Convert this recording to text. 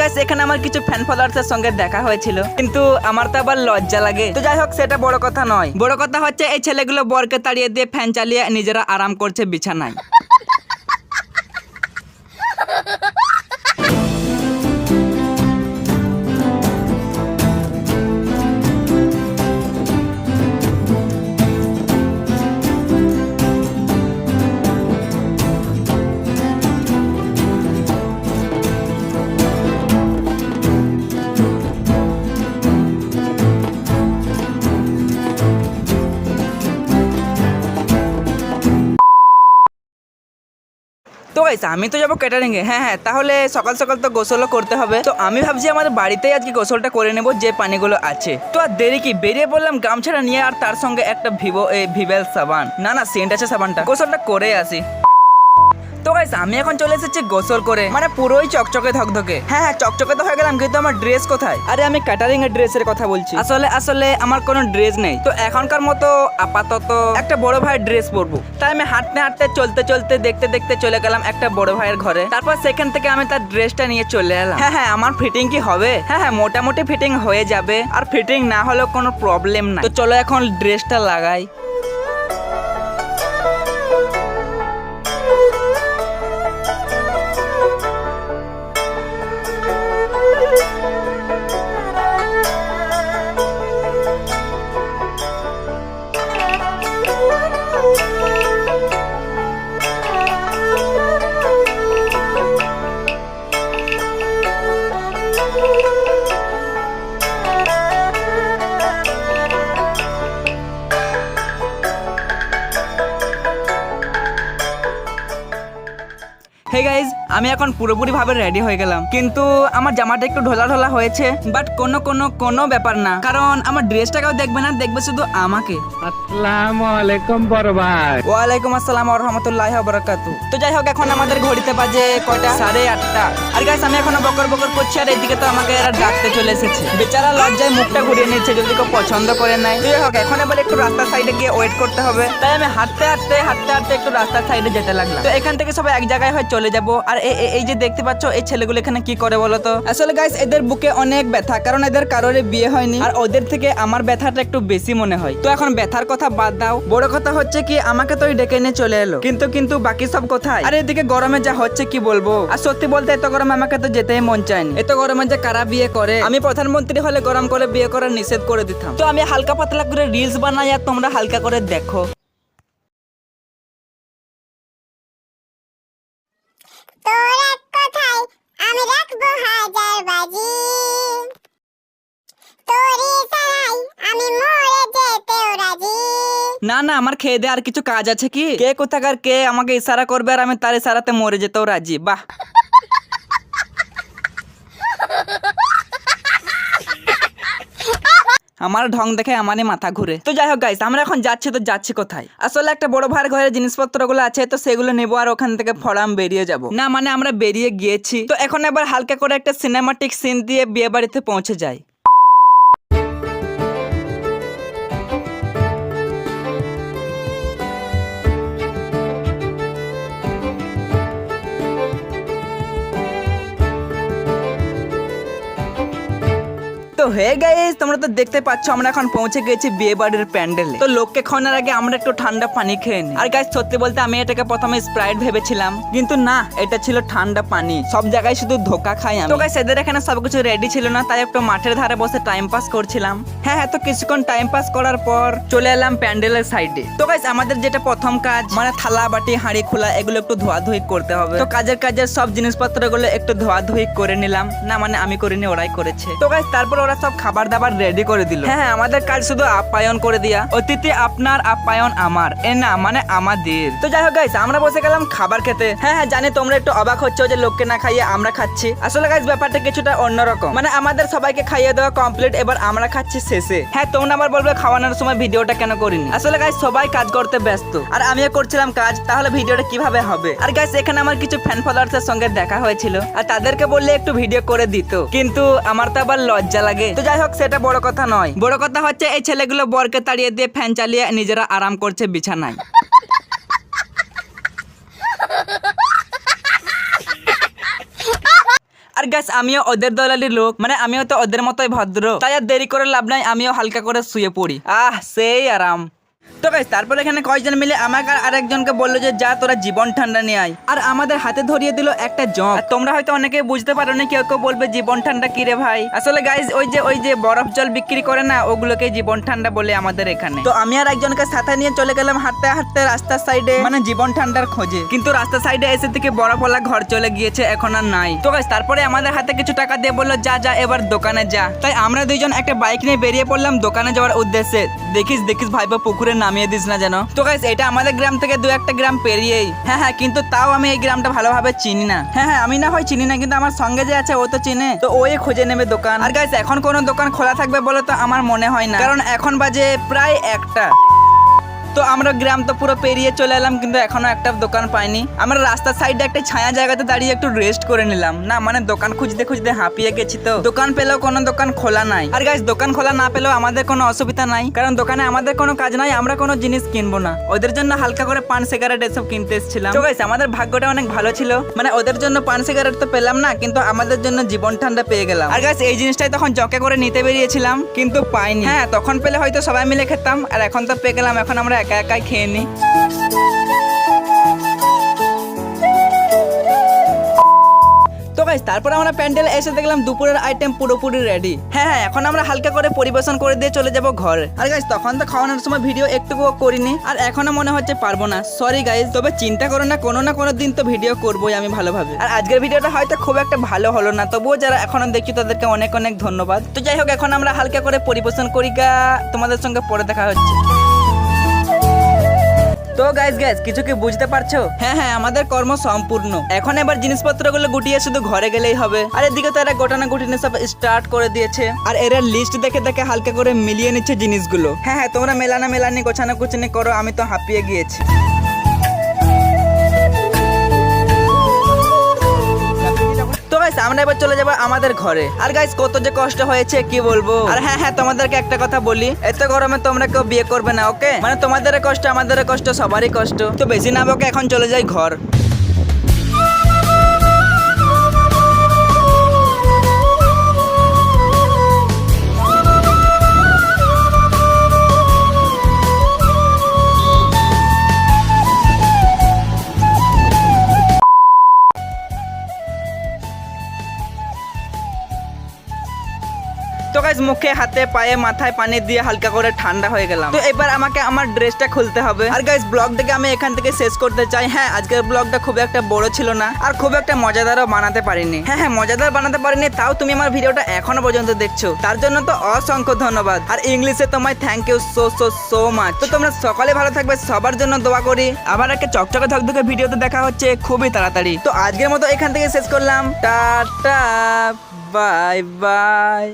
Guys এখানে আমার কিছু ফ্যান ফলোয়ার্সের সঙ্গে দেখা হয়েছিল। কিন্তু আমার তো আবার লজ্জা লাগে। তো যাই হোক, সেটা বড় কথা নয়। বড় কথা হচ্ছে, এই ছেলেগুলো বরকে তাড়িয়ে দিয়ে ফ্যান চালিয়ে নিজেরা আরাম করছে বিছানায়। গাইস আমি তো যাব ক্যাটারিং এ। হ্যাঁ হ্যাঁ তাহলে সকাল সকাল তো গোসলও করতে হবে। তো আমি ভাবছি আমাদের বাড়িতেই আজকে গোসলটা করে নেব, যে পানিগুলো আছে। তো আর দেরি কি? বেরিয়ে পড়লাম গামছাটা নিয়ে আর তার সঙ্গে একটা ভিভো ভিভেল সাবান। না না, সেন্ট আছে সাবানটা। গোসলটা করে আসি। তো গাইস আমি এখন চলে এসেছি গোসল করে। মানে পুরোই চকচকে ধকধকে। হ্যাঁ হ্যাঁ চকচকে তো হয়ে গেলাম কিন্তু আমার ড্রেস কোথায়? আরে আমি ক্যাটারিং এর ড্রেসের কথা বলছি। আসলে আসলে আমার কোনো ড্রেস নেই। তো এখনকার মতো আপাতত একটা বড় ভাইয়ের ড্রেস পরবো। তাই আমি হাঁটতে হাঁটতে চলতে চলতে দেখতে দেখতে চলে গেলাম একটা বড় ভাইয়ের ঘরে। তারপর সেখান থেকে আমি তার ড্রেসটা নিয়ে চলে এলাম। হ্যাঁ হ্যাঁ আমার ফিটিং কি হবে? হ্যাঁ হ্যাঁ মোটামুটি ফিটিং হয়ে যাবে। আর ফিটিং না হলেও কোনো প্রবলেম না তো চলো এখন ড্রেসটা লাগাই। হে গাইজ আমি এখন পুরোপুরি ভাবে রেডি হয়ে গেলাম। কিন্তু আমার জামাটা একটু ঢোলা ঢোলা হয়েছে বাট কোনো কোনো কোনো ব্যাপার না। কারণ আমার ড্রেসটাকেও দেখবে না দেখবে শুধু আমাকে। আসসালামু আলাইকুম বড় ভাই ওয়ালাইকুম আসসালাম রহমতুল্লাহ বরাকাতু তো যাই হোক এখন আমাদের ঘড়িতে বাজে কয়টা? সাড়ে আটটা। আর গাইস আমি এখনও বকর বকর করছি আর এদিকে তো আমাকে এরা ডাকতে চলে এসেছে। বেচারা লজ্জায় মুখটা ঘুরিয়ে নিচ্ছে যদি কেউ পছন্দ করে নাই। যাই হোক এখন এবার একটু রাস্তার সাইডে গিয়ে ওয়েট করতে হবে। তাই আমি হাঁটতে হাঁটতে হাঁটতে হাঁটতে একটু রাস্তার সাইডে যেতে লাগলাম। তো এখান থেকে সবাই এক জায়গায় হয়ে চলে যাব আর এই যে দেখতে পাচ্ছ, এই ছেলেগুলো এখানে কি করে বলো তো? আসলে গাইস এদের বুকে অনেক ব্যথা, কারণ এদের কারোর বিয়ে হয়নি, আর ওদের থেকে আমার ব্যথাটা একটু বেশি মনে হয়। তো এখন ব্যথার কথা বাদ দাও। বড় কথা হচ্ছে কি, আমাকে তো ডেকে নিয়ে চলে এলো, কিন্তু কিন্তু বাকি সব কোথায়? আর এদিকে গরমে যা হচ্ছে কি বলব? আর সত্যি বলতে এত গরমে আমাকে তো যেতেই মন চায়নি এত গরমে যে কারা বিয়ে করে? আমি প্রধানমন্ত্রী হলে গরম করে বিয়ে করার নিষেধ করে দিতাম। তো আমি হালকা পাতলা করে রিলস বানাই আর তোমরা হালকা করে দেখো। না না, আমার খেয়ে দে, আর কিছু কাজ আছে কি? কে কোথাকার কে আমাকে ইশারা করবে আর আমি তার ইশারাতে মরে যেতেও রাজি, বাহ। আমার ঢং দেখে আমারই মাথা ঘুরে। তো যাই হোক গাইস আমরা এখন যাচ্ছি, তো যাচ্ছি কোথায়? আসলে একটা বড় ভাইয়ের ঘরে জিনিসপত্রগুলো আছে, তো সেগুলো নেব আর ওখান থেকে ফড়াম বেরিয়ে যাব। না মানে আমরা বেরিয়ে গিয়েছি। তো এখন এবার হালকা করে একটা সিনেমাটিক সিন দিয়ে বিয়ে বাড়িতে পৌঁছে যাই। তো হয়ে গাইস তোমরা তো দেখতে পাচ্ছ, আমরা এখন পৌঁছে গেছি বিয়ে বাড়ির প্যান্ডেলে। তো লোককে খাওয়ানোর আগে আমরা একটু ঠান্ডা পানি খেয়ে নিই। আর গাইস সত্যি বলতে আমি এটাকে প্রথমে স্প্রাইট ভেবেছিলাম, কিন্তু না, এটা ছিল ঠান্ডা পানি। সব জায়গায় শুধু ধোকা খাই আমি। তো গাইস এদের এখানে সবকিছু রেডি ছিল না, তাই একটু মাঠের ধারে বসে টাইম পাস করছিলাম। হ্যাঁ হ্যাঁ তো কিছুক্ষণ টাইম পাস করার পর চলে এলাম প্যান্ডেলের সাইডে তো গাইস আমাদের যেটা প্রথম কাজ মানে থালা, বাটি, হাঁড়ি, খোলা, এগুলো একটু ধোয়াধুয়ি করতে হবে। তো কাজের কাজের সব জিনিসপত্রগুলো একটু ধোয়াধুয়ি করে নিলাম। না মানে আমি করিনি, ওরাই করেছে। তো গাইস তারপর ওরা সব খাবার দাবার রেডি করে দিল। হ্যাঁ হ্যাঁ আমাদের কাজ শুধু আপ্যায়ন করে দিয়া। অতিথি আপনার আপ্যায়ন আমার। এ না মানে আমাদের। তো যাই হোক গাইস আমরা বসে গেলাম খাবার খেতে। হ্যাঁ হ্যাঁ জানি তোমরা একটু অবাক হচ্ছে যে লোককে না খাইয়ে আমরা খাচ্ছি। আসলে গাইস ব্যাপারটা কিছুটা অন্যরকম। মানে আমাদের সবাইকে খাইয়ে দেওয়া কমপ্লিট এবার আমরা খাচ্ছি শেষে। হ্যাঁ তোমরা আবার বলবে খাওয়ানোর সময় ভিডিওটা কেন করিনি? আসলে গাইস সবাই কাজ করতে ব্যস্ত। আর আমিও করছিলাম কাজ তাহলে ভিডিওটা কীভাবে হবে? আর গাইস এখানে আমার কিছু ফ্যান ফলোয়ার্সের সঙ্গে দেখা হয়েছিল। আর তাদেরকে বললে একটু ভিডিও করে দিত। কিন্তু আমার তো আবার লজ্জা লাগে। তো যাই হোক সেটা বড় কথা নয়। বড় কথা হচ্ছে এই ছেলেগুলো বরকে তাড়িয়ে দিয়ে ফ্যান চালিয়ে নিজেরা আরাম করছে বিছানায়। আর গ্যাস আমিও ওদের দলালির লোক। মানে আমিও তো ওদের মতোই ভদ্র। তাই আর দেরি করে লাভ নাই আমিও হালকা করে শুয়ে পড়ি। আহ সেই আরাম। তো গাইস তারপর এখানে কয়েকজন মিলে আমাকে আর আরেকজনকে বলল যে, যা, তোরা জীবন ঠান্ডা নিয়ে আয়। আর আমাদের হাতে ধরিয়ে দিল একটা জগ। তোমরা হয়তো অনেকে বুঝতে পারো না, কেউ কেউ বলবে, জীবন ঠান্ডা কি রে ভাই? আসলে গাইস ওই যে ওই যে বরফ জল বিক্রি করে না ওগুলোকে জীবন ঠান্ডা বলে আমাদের এখানে। তো আমি আর একজনকে সাথে নিয়ে চলে গেলাম হাঁটতে হাঁটতে রাস্তার সাইডে মানে জীবন ঠান্ডার খোঁজে। কিন্তু রাস্তার সাইডে এসে থেকে বরফওয়ালা ঘর চলে গিয়েছে, এখন আর নাই। তো গাইস তারপরে আমাদের হাতে কিছু টাকা দিয়ে বলল, যা যা, এবার দোকানে যা। তাই আমরা দুইজন একটা বাইক নিয়ে বেরিয়ে পড়লাম দোকানে যাওয়ার উদ্দেশ্যে। দেখিস দেখিস ভাইপো পুকুরে নামিয়ে দিস না যেন। তো গাইস এটা আমাদের গ্রাম থেকে দু একটা গ্রাম পেরিয়েই। হ্যাঁ হ্যাঁ কিন্তু তাও আমি এই গ্রামটা ভালোভাবে চিনি না। হ্যাঁ হ্যাঁ আমি না হয় চিনি না, কিন্তু আমার সঙ্গে যে আছে, ও তো চিনে। তো ওই খুঁজে নেবে দোকান। আর গাইস এখন কোনো দোকান খোলা থাকবে বলে তো আমার মনে হয় না। কারণ এখন বাজে প্রায় একটা। তো আমরা গ্রাম তো পুরো পেরিয়ে চলে এলাম, কিন্তু এখনও একটা দোকান পাইনি। আমরা রাস্তার সাইডে একটা ছায়া জায়গাতে দাঁড়িয়ে একটু রেস্ট করে নিলাম। না মানে দোকান খুঁজতে খুঁজতে হাঁপিয়ে গেছি তো। দোকান পেলেও কোনো দোকান খোলা নাই। আর গাইস দোকান খোলা না পেলেও আমাদের কোনো অসুবিধা নাই। কারণ দোকানে আমাদের কোনো কাজ নাই, আমরা কোনো জিনিস কিনবো না। ওদের জন্য হালকা করে পান সিগারেট এসব কিনতে এসেছিলাম। তো গাইস আমাদের ভাগ্যটা অনেক ভালো ছিল। মানে ওদের জন্য পান সিগারেট তো পেলাম না, কিন্তু আমাদের জন্য জীবন ঠান্ডা পেয়ে গেলাম। আর গাইস এই জিনিসটাই তখন জকে করে নিতে বেরিয়েছিলাম, কিন্তু পাইনি। হ্যাঁ তখন পেলে হয়তো সবাই মিলে খেতাম, আর এখন তো পেয়ে গেলাম। এখন আমরা একা একাই খেয়ে নিই তো গাইস তারপর আমরা প্যান্ডেলে এসে দেখলাম দুপুরের আইটেম পুরোপুরি রেডি হ্যাঁ হ্যাঁ এখন আমরা হালকা করে পরিবেশন করে দিয়ে চলে যাব ঘরে। আর গাইস তখন তো খাওয়ানোর সময় ভিডিও একটুকুও করিনি, আর এখনও মনে হচ্ছে পারব না। সরি গাইস তবে চিন্তা করো না, কোনো না কোনো দিন তো ভিডিও করবোই আমি ভালোভাবে। আর আজকের ভিডিওটা হয়তো খুব একটা ভালো হলো না, তবুও যারা এখনও দেখছি তাদেরকে অনেক অনেক ধন্যবাদ। তো যাই হোক, এখন আমরা হালকা করে পরিবেশন করি গা, তোমাদের সঙ্গে পরে দেখা হচ্ছে। তো গাইস গাইস কিছু কি বুঝতে পারছ? হ্যাঁ হ্যাঁ আমাদের কর্ম সম্পূর্ণ। এখন এবার জিনিসপত্রগুলো গুটিয়ে শুধু ঘরে গেলেই হবে। আর এদিকে তো এরা গোটানা গুটিনে সব স্টার্ট করে দিয়েছে। আর এরা লিস্ট দেখে দেখে হালকা করে মিলিয়ে নিচ্ছে জিনিসগুলো। হ্যাঁ হ্যাঁ তোমরা মেলানা মেলানি গোছানো কুচানি করো আমি তো হাঁপিয়ে গিয়েছি। গাইস আমরা এবার চলে যাব আমাদের ঘরে। আর গাইস কত যে কষ্ট হয়েছে, কি বলব? আর হ্যাঁ হ্যাঁ তোমাদেরকে একটা কথা বলি। এত গরমে তোমরা কেউ বিয়ে করবে না ওকে মানে তোমাদের কষ্ট আমাদের কষ্ট, সবারই কষ্ট। তো বেশি না বকে, এখন চলে যাই ঘর। তো গাইস মুখে হাতে, পায়ে, মাথায় পানি দিয়ে হালকা করে ঠান্ডা হয়ে গেলাম। তো এবার আমাকে আমার ড্রেসটা খুলতে হবে। আর গাইস ব্লগটাকে আমি এখান থেকে শেষ করতে চাই। হ্যাঁ আজকের ব্লগটা খুব একটা বড় ছিল না, আর খুব একটা মজাদারও বানাতে পারিনি। হ্যাঁ হ্যাঁ মজাদার বানাতে পারিনি, তাও তুমি আমার ভিডিওটা এখনও পর্যন্ত দেখছ। তার জন্য তো অসংখ্য ধন্যবাদ। আর ইংলিশে তোমায় thank you so so so much তো তোমরা সকালে ভালো থাকবে, সবার জন্য দোয়া করি। আবার একটা চকচকে ধকধকে ভিডিওতে দেখা হচ্ছে খুবই তাড়াতাড়ি। তো আজকের মতো এখান থেকে শেষ করলাম। Tata, bye bye.